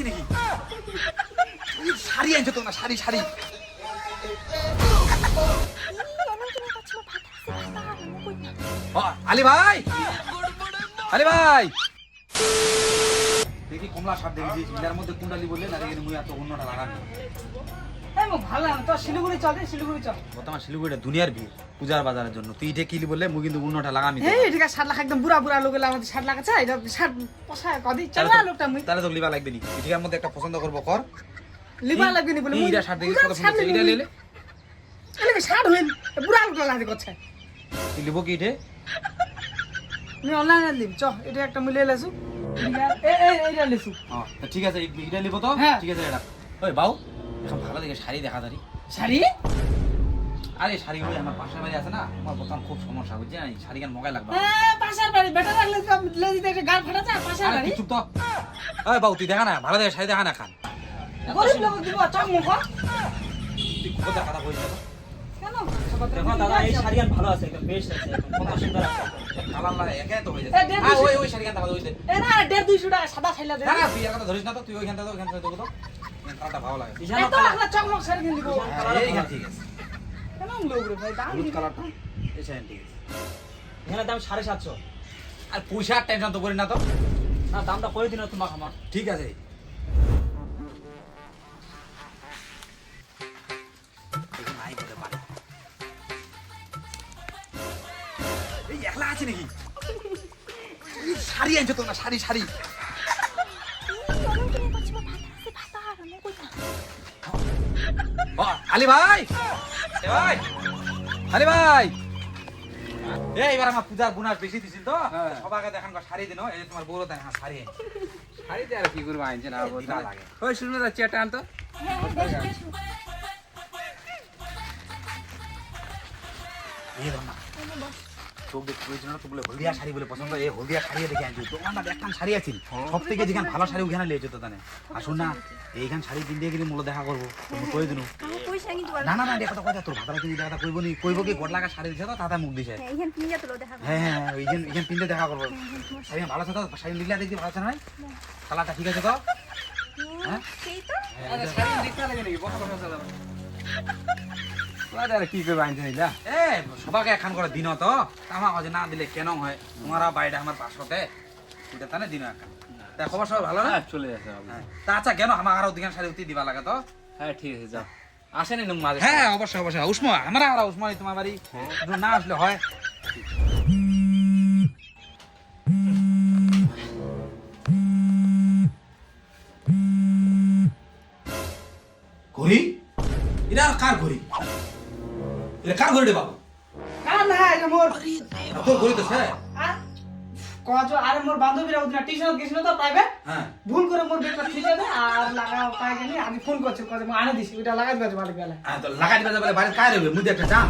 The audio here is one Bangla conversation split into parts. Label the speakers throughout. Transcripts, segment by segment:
Speaker 1: আছে নাকি? শাড়ি আনছো তোমরা শাড়ি শাড়ি। আলি ভাই! আলি ভাই! কমলা সাপ দেখেছি এটার মধ্যে কুন্ডালি বললে না দেখি মুই এত অন্যটা লাগানো
Speaker 2: ভালো তো শিলিগুড়ি চল শিলিগুড়ি চল।
Speaker 1: বর্তমান শিলিগুড়িটা দুনিয়ার ভিড় পূজার বাজারের জন্য। তুই এটা কিলি বললে মুই কিন্তু অন্যটা লাগামি
Speaker 2: এই আছে ষাট লাখ একদম বুড়া বুড়া লোক আমাদের ষাট লাখ আছে এটা ষাট পোষায় কদি চল না লোকটা মুই।
Speaker 1: তাহলে তো লিবা লাগবে নি। এটার মধ্যে একটা পছন্দ করব কর।
Speaker 2: লিবা লাগবে নি বলে মুই-
Speaker 1: ষাট দেখি কত
Speaker 2: লিবি
Speaker 1: এটা। লেলে
Speaker 2: এলাকা ষাট হইল? বুড়া লোকটা লাগে করছে।
Speaker 1: তুই লিবো কি এটা
Speaker 2: আমি অনলাইনে চ এটা একটা মুই এই এইটা লিসু
Speaker 1: ঠিক আছে এই- এটা লিবো তো?
Speaker 2: হ্যাঁ।
Speaker 1: ঠিক আছে এটা ওই বাউ এখন ভালো দেখে শাড়ি দেখা দাঁড়ি
Speaker 2: শাড়ি?
Speaker 1: আরে শাড়ি ওই আমার পাশের বাড়ি আছে না? আমার বর্তমান খুব সমস্যা বুঝছি না শাড়ি কেন মগাই লাগবে?
Speaker 2: পাশার বাড়ি বেটা লাগলে তো লে দিতে একটা গাল ফাটা যায় পাশার বাড়ি?
Speaker 1: চুপ তো। ওই বাউ তুই দেখা না ভালো দেখে শাড়ি দেখা না খান।
Speaker 2: গরিব লোক দিব চক মুখ
Speaker 1: তুই কোথা কথা
Speaker 2: কেন
Speaker 3: দেখো দাদা এই শাড়ি ভালো আছে একদম বেস্ট আছে কত সুন্দর আছে
Speaker 1: কালার লাগে একে তো হয়ে যাচ্ছে।
Speaker 2: দেড়
Speaker 1: ওই ওই শাড়ি কেন ওই দে।
Speaker 2: এ না দেড় দুইশো টাকা সাদা ছাইলা দে।
Speaker 1: না না, তুই একা ধরিস না তো তুই ওইখান থেকে ওইখান থেকে তো। কালারটা ভালো লাগে।
Speaker 2: এত লাগলা চকমক শাড়ি কিনে দিব
Speaker 1: হ্যাঁ, এইখান ঠিক আছে।
Speaker 2: কেন লোক রে ভাই দাম।
Speaker 1: কালারটা। এই শাড়ি ঠিক আছে।
Speaker 3: এখানে দাম সাড়ে সাতশো।
Speaker 1: আর পয়সার টেনশন তো করি না তো।
Speaker 3: না দামটা করে দিন তোমাকে আমার।
Speaker 1: ঠিক আছে। একলা আছে নাকি? শাড়ি আনছো তো না শাড়ি। শাড়ি আলী ভাই। ভাই আলী ভাই। এই এবার আমার পূজার বোনাস বেশি দিছিল তো।
Speaker 4: হ্যাঁ।
Speaker 1: সবাইকে দেখান শাড়ি দিন এই তোমার বউরও দেখান শাড়ি আনছি।
Speaker 4: শাড়িতে আর কি করব আনছে না
Speaker 1: লাগে।
Speaker 4: ওই শুনে যাচ্ছি একটা আনতো
Speaker 1: এই ধর না। চোখ দেখতে পেয়েছিল তো বলে হলদিয়া শাড়ি বলে পছন্দ এই হলদিয়া শাড়ি দেখে আনছি। দোকানটা দেখতাম শাড়ি আছে সব থেকে যেখানে ভালো শাড়ি ওখানে লিয়েছে তো তানে। আসুন না এইখান শাড়ি কিনতে গেলে মূল্য দেখা করব তুমি কই দিনু? না না না। এটা কথা কইতা তোর ভাতারা কিনে দেখা কইব নি কইব কি গোট লাগা শাড়ি দিছে তো তাতে মুখ দিছে।
Speaker 5: হ্যাঁ দেখা
Speaker 1: হ্যাঁ হ্যাঁ ওই পিনতে দেখা করব। শাড়ি ভালো আছে তো? শাড়ি নিলে দেখতে ভালো আছে না কালারটা ঠিক আছে তো? হ্যাঁ?
Speaker 5: সেই তো।
Speaker 4: আরে শাড়ি দেখতে লাগে নাকি? বসা বসা চালাবো কি করব নিলা
Speaker 1: এ সবাকে এখন করে দিন তো। আমার কাছে না দিলে কেন হয়? তোমারা বাইরে আমার পাশতে তানে দিন এখন তা খবর সবাই ভালো না?
Speaker 4: হ্যাঁ চলে যাচ্ছে
Speaker 1: হ্যাঁ। তা আচ্ছা কেন? আমার আরও দিকে শাড়ি উঠি দিবা লাগে তো।
Speaker 4: হ্যাঁ ঠিক আছে যাও। আসেনি নুম মাঝে।
Speaker 1: হ্যাঁ অবশ্যই অবশ্যই। উষ্মা আমরা আর উষ্মাই তোমার বাড়ি। না আসলে হয়। এটা কার ঘড়ি রে বাবু?
Speaker 2: কার না এটা মোর
Speaker 1: তোর ঘড়ি তো স্যার।
Speaker 2: কজ আর মোর বান্ধবীরা ওদিন টিউশন গেছিল তো প্রাইভেট
Speaker 1: হ্যাঁ।
Speaker 2: ভুল করে মোর বেটা ফিজে দে আর লাগা পাই গেলি আমি ফোন করছি কজ আমি আনে দিছি ওটা লাগাই দিবা মালিক বেলা
Speaker 1: হ্যাঁ তো লাগাই দিবা বলে বাড়ি কায় রইবে মুদে একটা জাম।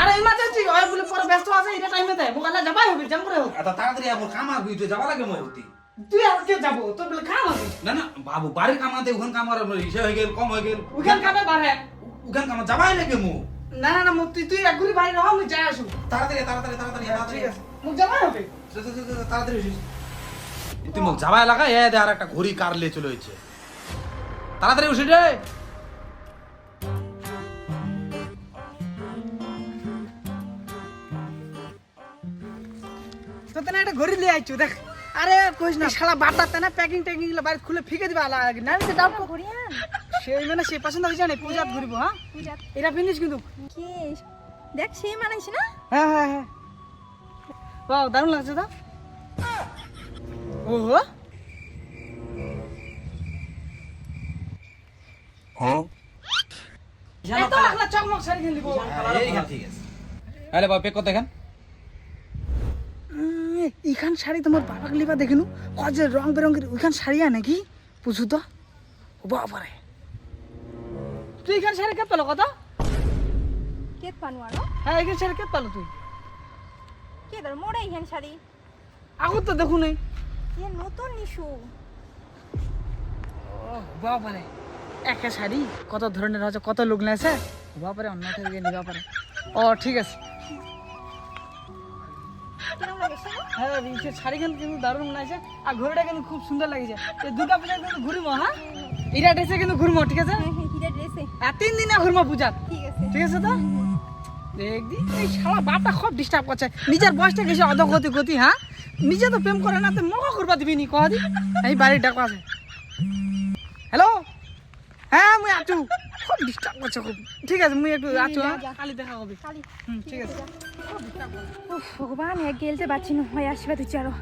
Speaker 2: আরে ইমার্জেন্সি হয় বলে পরে ব্যস্ত আছে এটা টাইমে দেয়। মোকালে যাবাই হবে জাম করে
Speaker 1: এত তাড়াতাড়ি আমার কাম আর তুই যাবা লাগে মই উঠি
Speaker 2: তুই আর কে যাব? তোর বলে খাম আছে
Speaker 1: না না বাবু বাড়ির কামাতে ওখান কাম আর ইসে হয়ে গেল কম হয়ে গেল।
Speaker 2: ওখান কামে বাড়ে।
Speaker 1: ওখান কামা যাবাই লাগে মু।
Speaker 2: না না না মুখ তুই তুই এক ঘুরি বাড়ি রহ আমি যাই আসু
Speaker 1: তাড়াতাড়ি তাড়াতাড়ি তাড়াতাড়ি তাড়াতাড়ি।
Speaker 2: ঠিক আছে। মুখ যাবাই হবে?
Speaker 1: তাড়াতাড়ি। তুই মুখ যাবাই লাগা এ দে আর একটা ঘড়ি কার লিয়ে চলে হয়েছে। তাড়াতাড়ি উঠি রে।
Speaker 2: তো তেনা একটা ঘড়ি লিয়ে আইছো দেখ। আরে কইস না শালা বাটাতে না প্যাকিং ট্যাকিংগুলো বাইরে খুলে ফিকে দিবা লাগে না আমি ডাউট
Speaker 5: ঘুরিয়ান
Speaker 2: সেই মানে সে পছন্দ হয়েছে না পূজাত ঘুরিব হ্যাঁ?
Speaker 5: পূজা
Speaker 2: এটা পিনিস কিন্তু।
Speaker 5: কি? দেখ সেই মানাইছে না?
Speaker 2: হ্যাঁ হ্যাঁ হ্যাঁ। বাহ দারুণ লাগছে তো। ওহো।
Speaker 3: বিশাল
Speaker 2: এত লাগলা চকমক শাড়ি কিনে দিব
Speaker 1: এইখান ঠিক আছে আরে বাবা পেক কর দেখেন
Speaker 2: ইখান শাড়ি তোমার বাবাক লিবা দেখিনু? কজে রং বেরঙের ওইখান শাড়ি আয় নাকি বুঝু তো। ও বাবারে। তুই এখান শাড়ি কে পেল কত
Speaker 5: কেত পানু আর?
Speaker 2: হ্যাঁ শাড়ি কে পেল তুই?
Speaker 5: কে মোড়ে ইহেন শাড়ি?
Speaker 2: আগত তো দেখু নাই।
Speaker 5: ইয়ে নতুন নিশু।
Speaker 2: ও বাবারে। একা শাড়ি? কত ধরনের আছে কত লোক নেছে বাবারে অন্য থেকে নিবা পারে। ও ঠিক আছে। হ্যাঁ সে শাড়ি কিন্তু কিন্তু দারুণ বানাইছে। আর ঘড়িটা কিন্তু খুব সুন্দর লাগছে। এই দুর্গা পূজা কিন্তু ঘুরবো হ্যাঁ? এটা ড্রেসে কিন্তু ঘুরবো ঠিক আছে?
Speaker 5: হ্যাঁ হ্যাঁ ড্রেসে।
Speaker 2: আর তিন দিনে ঘুরবো পূজা
Speaker 5: ঠিক আছে।
Speaker 2: ঠিক আছে তো? দেখবি এই শালা বাপটা খুব ডিস্টার্ব করছে। নিজের বয়সটা গেছে অধগতি গতি হ্যাঁ? নিজে তো প্রেম করে না তো মগা করবা দিবি নি কহ দি। এই বাড়ির ডাকো আছে। আচু খুব ডিস্টার্ব করছে খুব। ঠিক আছে মুই একটু আচু হ্যাঁ? কালি দেখা হবে।
Speaker 5: কালি
Speaker 2: হুম ঠিক আছে।
Speaker 5: উফ ভগবান এক গেলতে পারছি না হয় আসবে তুই চারো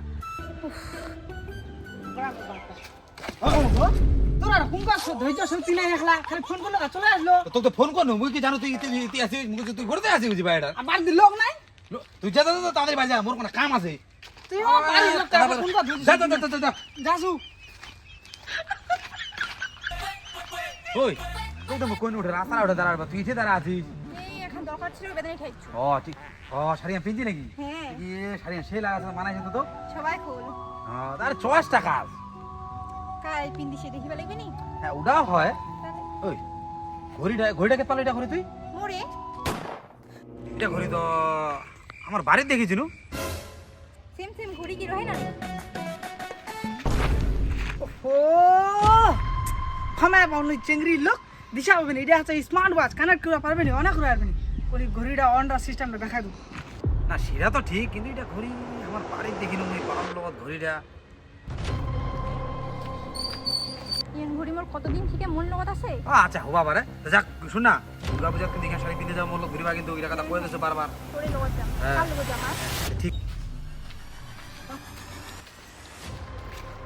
Speaker 2: তোরা কোন কাজ ধৈর্য শক্তি নাই একলা। খালি ফোন করলে চলে আসলো।
Speaker 1: তোকে ফোন করনু মুই কি জানো তুই তুই তুই আসিস মুই তুই ঘুরতে আসিস বুঝি বাইরে?
Speaker 2: আর লোক নাই?
Speaker 1: তুই যা যা যা, বাজা মোর কোনো কাম আছে।
Speaker 2: তুই আমার বাড়ির লোক তাকে ফোন কর
Speaker 1: যা যা যা যা, যা যা।
Speaker 2: যাসু।
Speaker 1: ওই তুই তো কোন উঠে রাস্তা উঠে দাঁড়াবা তুই ইচ্ছে দাঁড়া আছিস?
Speaker 5: এই এখন দরকার ছিল বেদনে খাইছো
Speaker 1: ও ঠিক। ও শাড়ি পিনছি নাকি?
Speaker 5: হ্যাঁ।
Speaker 1: ইয়ে শাড়ি সে লাগাছে মানাইছে তো তো।
Speaker 5: সবাই খোল।
Speaker 1: ও, তার চয়েস টাকা
Speaker 5: কাই পিন্দি সে দেখিবা লাগবে নি
Speaker 1: হ্যাঁ ওটাও হয়। ওই ঘড়িটা ঘড়িটাকে পালো এটা ঘড়ি তুই
Speaker 5: মোরে
Speaker 1: এটা ঘড়ি তো আমার বাড়িতে দেখেছি নু
Speaker 5: সেম সেম ঘড়ি কি রয় না?
Speaker 2: ও ক্ষমায় পাওনি চেংড়ি লোক দিশা হবে এটা হচ্ছে স্মার্ট ওয়াচ কানেক্ট করা পারবে না অনেক করে পারবে ওই ঘড়িটা অনরা সিস্টেমটা দেখাই দেবো।
Speaker 1: না সেটা তো ঠিক কিন্তু এটা ঘড়ি আমার বাড়িতে দেখি নু ওই বাবার লগত ঘড়িটা।
Speaker 5: ইয়েন ঘড়ি মোর কতদিন থেকে মন লগত আছে?
Speaker 1: ও, আচ্ছা হবা পারে। যাক শুন না দুর্গা পূজার কিন্তু শাড়ি ঘুরিবা ওই কথা কয়ে দিছো বারবার। হ্যাঁ। ঠিক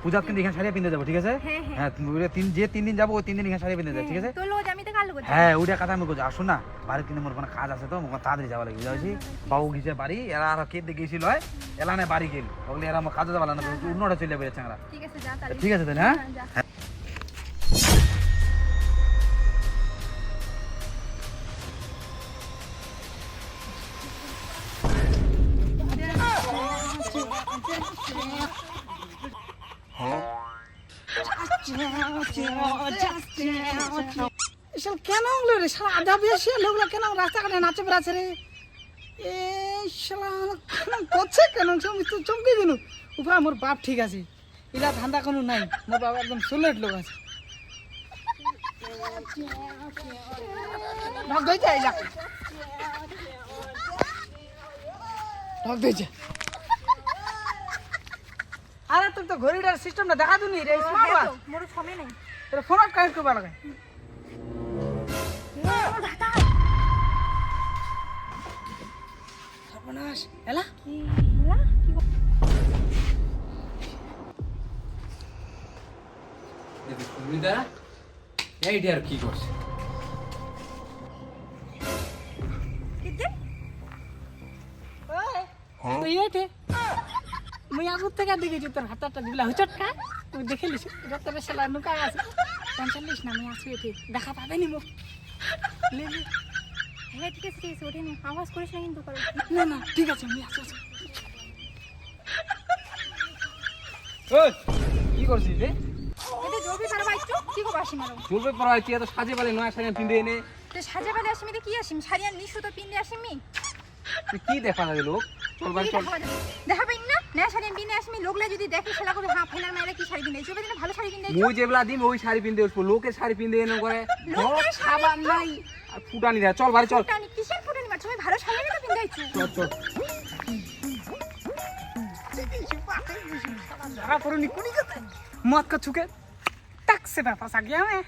Speaker 1: পূজাত কিন্তু এখানে শাড়ি পিনতে যাব ঠিক আছে
Speaker 5: হ্যাঁ, হ্যাঁ।
Speaker 1: হ্যাঁ তিন যে তিন দিন যাব ওই তিন দিন এখানে শাড়ি পিনতে যাব ঠিক আছে হ্যাঁ ওইটা কথা আমি বলছি আর না বাড়িতে কিন্তু মোর কোনো কাজ আছে তো মোর তাড়াতাড়ি যাওয়া লাগবে বুঝাচ্ছি বাবু গেছে বাড়ি এরা আর কে গেছিল হয় এলা না বাড়ি গেল ওগুলি এরা আমার কাজে যাওয়া না অন্যটা চলে যাবে চাংরা
Speaker 5: ঠিক আছে যা তাহলে
Speaker 1: ঠিক আছে তাহলে হ্যাঁ
Speaker 5: যা।
Speaker 2: এসব কেন হলো রে? শালা আধা বেশি লোকগুলো কেন রাস্তাঘাটে নাচে বেড়াচ্ছে রে? এ শালা, কেন করছে কেন? তো চমকে দিল উপায় মোর বাপ ঠিক আছে। এলা ধান্দা কোনো নাই। মোর বাবা একদম সোলেট লোক আছে। ঢক এই যাক ঢক ধরেছে। তোর তো ঘড়িটার সিস্টেমটা দেখা দিনি রে স্মার্ট ওয়াচ
Speaker 5: মোর সময় নাই।
Speaker 2: এটা ফোন কানেক্ট করবা লাগে? সর্বনাশ এলা?
Speaker 5: কি?
Speaker 4: এইটা আর কি করছে?
Speaker 2: মুই আগত থেকে দেখেছি তোর হাতটা দিলা হুচট খা তুই দেখে লিস তোর শালা নুকা আছে। টেনশন লিস না আমি আসি এটে দেখা পাবে নি মুখ
Speaker 5: হ্যাঁ ঠিক আছে ঠিক আছে ওঠে আওয়াজ করিস না কিন্তু করো
Speaker 2: না না ঠিক আছে আমি আসি আসি
Speaker 4: কি করছিস রে?
Speaker 5: কি
Speaker 4: এত সাজে পালে নয়া শাড়ি এনে
Speaker 5: সাজা আসিমি কি আসিম শাড়িয়া নিশু তো পিন্দে আসিমি
Speaker 4: কি দেখা যাবে লোক? চল বাড়ি চল।
Speaker 5: দেখা পাইন না? না শাড়ি পিন্দে আসিমি লোকলা যদি দেখে সেলা করে হ্যাঁ ফেলার মায়েরা কি শাড়ি কিনে চবে দিনে ভালো শাড়ি কিনে
Speaker 4: মুই যেগুলা দিম ওই শাড়ি পিন্ধে আসবো লোকের শাড়ি পিন্ধে এনে করে
Speaker 5: লোকের শাড়ি?
Speaker 4: খাবার নাই আর ফুটানি দেয় চল বাড়ি চল
Speaker 5: ফুটানি কিসের ফুটানি মার তুমি ভালো শাড়ি না পিন্দে আইছো
Speaker 4: চল চল
Speaker 2: ধরা করুনি কোনি কথা মত का छुके टक से मैं फंसा गया मैं